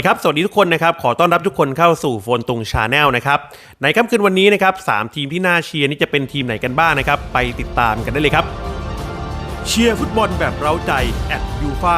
ดีครับ สวัสดีทุกคนนะครับ ขอต้อนรับทุกคนเข้าสู่โฟนตุงชาแนลนะครับ ในค่ำคืนวันนี้นะครับสามทีมที่น่าเชียร์นี่จะเป็นทีมไหนกันบ้างนะครับ ไปติดตามกันได้เลยครับ เชียร์ฟุตบอลแบบเร้าใจ at u f a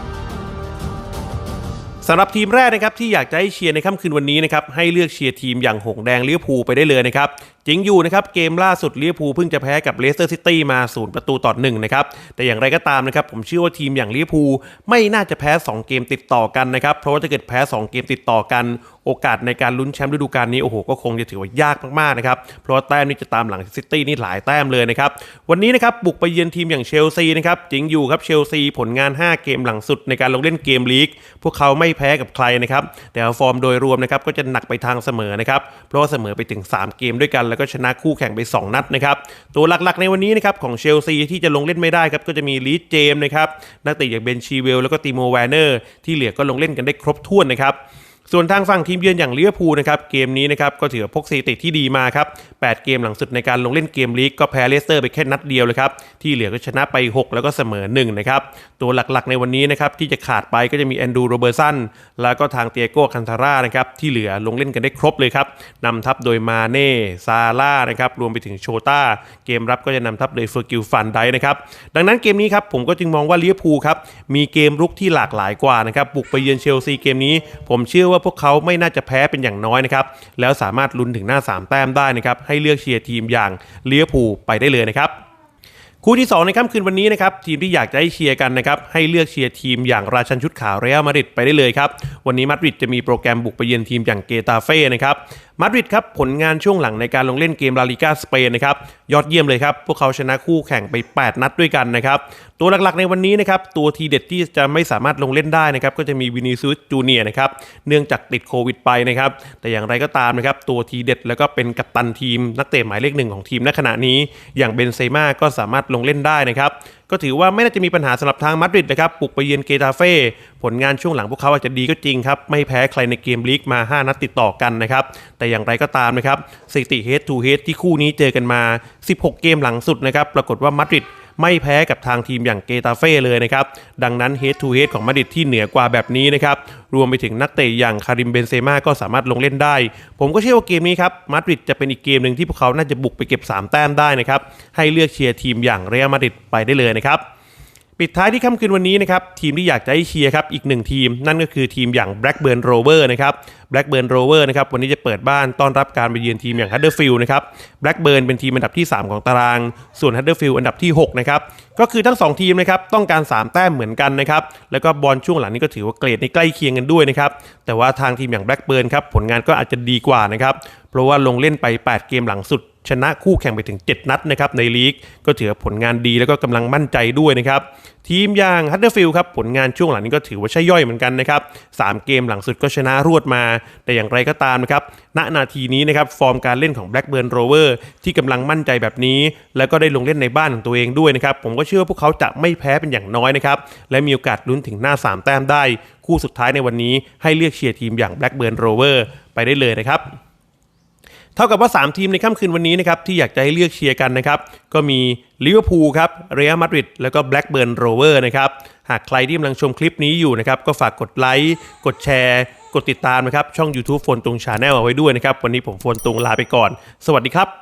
981สำหรับทีมแรกนะครับที่อยากจะให้เชียร์ในค่ำคืนวันนี้นะครับให้เลือกเชียร์ทีมอย่างหงแดงเลี้ยวภูไปได้เลยนะครับ จริงอยู่นะครับเกมล่าสุดเลี้ยวภูลเพิ่งจะแพ้กับเลสเตอร์ซิตี้มาศูนย์ประตูต่อหนึ่งนะครับแต่อย่างไรก็ตามนะครับผมเชื่อว่าทีมอย่างเลี้ยวภูลไม่น่าจะแพ้ 2 เกมติดต่อกันนะครับเพราะว่าถ้าเกิดแพ้ 2 เกมติดต่อกัน โอกาสในการลุ้นแชมป์ฤดูกาลนี้โอ้โหก็คงจะถือว่ายากมากๆนะครับเพราะาแต้มนี่จะตามหลังซิตี้นี่หลายแต้มเลยนะครับวันนี้นะครับบุกไปเยือนทีมอย่างเชลซีนะครับจริงอยู่ครับเชลซีผลงาน 5 เกมหลังสุดในการลงเล่นเกมลีกพวกเขาไม่แพ้กับใครนะครับแต่ฟอร์มโดยรวมนะครับก็จะหนักไปทางเสมอนะครับเพราะว่าเสมอไปถึง 3 เกมด้วยกันแล้วก็ชนะคู่แข่งไป 2 นัดนะครับ ตัวหลักๆในวันนี้นะครับของเชลซีที่จะลงเล่นไม่ได้ครับก็จะมีลีดเจมส์นะครับนักเตะอย่างเบนชีเวลแล้วก็ติโมแวนเนอร์ที่เหลือก็ลงเล่นกันได้ครบถ้วนนะครับ ส่วนทางฝั่งทีมเยือนอย่างลิเวอร์พูลนะครับเกมนี้นะครับก็ถือว่าพกสถิติที่ดีมาครับ 8 เกมหลังสุดในการลงเล่นเกมลีกก็แพ้เลสเตอร์ไปแค่นัดเดียวเลยครับ ที่เหลือก็ชนะไป 6 แล้วก็เสมอ1นะครับตัวหลักๆในวันนี้นะครับที่จะขาดไปก็จะมีแอนดูโรเบอร์สันแล้วก็ทางเตียโก้คันทาร่านะครับที่เหลือลงเล่นกันได้ครบเลยครับนำทัพโดยมาเน่ซาร่านะครับรวมไปถึงโชต้าเกมรับก็จะนำทัพโดยเฟอร์กิลฟันไดนะครับดังนั้นเกมนี้ครับผมก็จึงมองว่าลิเวอร์พูลครับมีเกมรุกที่หลากหลายกว่านะครับบุกไปเยือนเชลซีเกมนี้ ผมเชื่อว่าพวกเขาไม่น่าจะแพ้เป็นอย่างน้อยนะครับ แล้วสามารถลุ้นถึงหน้า 3 แต้มได้นะครับ ให้เลือกเชียร์ทีมอย่างเลียพูไปได้เลยนะครับคู่ที่ 2 ในค่ำคืนวันนี้นะครับทีมที่อยากจะให้เชียร์กันนะครับให้เลือกเชียร์ทีมอย่างราชันชุดขาวเรอัลมาดริดไปได้เลยครับ วันนี้มาดริดจะมีโปรแกรมบุกไปเยือนทีมอย่างเกตาเฟ่นะครับมาดริดครับผลงานช่วงหลังในการลงเล่นเกมลาลิกาสเปนนะครับยอดเยี่ยมเลยครับ พวกเขาชนะคู่แข่งไป 8 นัดด้วยกันนะครับ ตัวหลักๆในวันนี้นะครับ ตัวทีเด็ดที่จะไม่สามารถลงเล่นได้นะครับ ก็จะมีวินิซูสจูเนียนะครับ เนื่องจากติดโควิดไปนะครับ แต่อย่างไรก็ตามนะครับ ตัวทีเด็ดแล้วก็เป็นกัปตันทีม นักเตะหมายเลขหนึ่งของทีมณขณะนี้ อย่างเบนเซม่าก็สามารถลงเล่นได้นะครับ ก็ถือว่าไม่น่าจะมีปัญหาสำหรับทางมาดริดนะครับปลุกไปเยือนเกตาเฟ่ผลงานช่วงหลังพวกเขาอาจจะดีก็จริงครับ ไม่แพ้ใครในเกมลีกมา 5 นัดติดต่อกันนะครับ แต่อย่างไรก็ตามนะครับสถิติเฮดทูเฮดที่คู่นี้เจอกันมา 16 เกมหลังสุดนะครับปรากฏว่ามาดริด ไม่แพ้กับทางทีมอย่างเกตาเฟ่เลยนะครับ ดังนั้น head to head ของมาดริดที่เหนือกว่าแบบนี้นะครับ รวมไปถึงนักเตะอย่างคาริมเบนเซม่าก็สามารถลงเล่นได้ ผมก็เชื่อว่าเกมนี้ครับมาดริดจะเป็นอีกเกมหนึ่งที่พวกเขาน่าจะบุกไปเก็บ 3 แต้มได้นะครับให้เลือกเชียร์ทีมอย่างเรอัลมาดริดไปได้เลยนะครับ ปิดท้ายที่ค่ำคืนวันนี้นะครับทีมที่อยากจะให้เชียร์ครับอีกหนึ่งทีม นั่นก็คือทีมอย่าง Blackburn Rover นะครับ Blackburn Rover นะครับวันนี้จะเปิดบ้านต้อนรับการไปเยือนทีมอย่าง Huddersfield นะครับ Blackburn เป็นทีมอันดับที่ 3 ของตาราง ส่วน Huddersfield อันดับที่ 6 นะครับ ก็คือทั้ง 2 ทีมนะครับต้องการ 3 แต้มเหมือนกันนะครับแล้วก็บอลช่วงหลังนี้ก็ถือว่าเกรดในใกล้เคียงกันด้วยนะครับแต่ว่าทางทีมอย่าง Blackburn ครับผลงานก็อาจจะดีกว่านะครับเพราะว่าลงเล่นไป 8 เกมหลังสุด ชนะคู่แข่งไปถึง 7 นัดนะครับในลีกก็ถือผลงานดีแล้วก็กำลังมั่นใจด้วยนะครับทีมอย่างฮัตเตอร์ฟิลด์ครับผลงานช่วงหลังนี้ก็ถือว่าใช่ย่อยเหมือนกันนะครับ3เกมหลังสุดก็ชนะรวดมา แต่อย่างไรก็ตามนะครับณนาทีนี้นะครับฟอร์มการเล่นของ Blackburn Rover ที่กำลังมั่นใจแบบนี้ แล้วก็ได้ลงเล่นในบ้านของตัวเองด้วยนะครับผมก็เชื่อว่าพวกเขาจะไม่แพ้เป็นอย่างน้อยนะครับและมีโอกาสลุ้นถึงหน้า 3 แต้มได้ คู่สุดท้ายในวันนี้ให้เลือกเชียร์ทีมอย่าง Blackburn Rover ไปได้เลยนะครับ เท่ากับว่า 3 ทีมในค่ำคืนวันนี้นะครับที่อยากจะให้เลือกเชียร์กันนะครับก็มีลิเวอร์พูลครับเรอัลมาดริดแล้วก็แบล็กเบิร์นโรเวอร์นะครับหากใครที่กำลังชมคลิปนี้อยู่นะครับก็ฝากกดไลค์กดแชร์กดติดตามนะครับช่อง YouTube โฟนตุงชาแนลเอาไว้ด้วยนะครับวันนี้ผมโฟนตุงลาไปก่อน สวัสดีครับ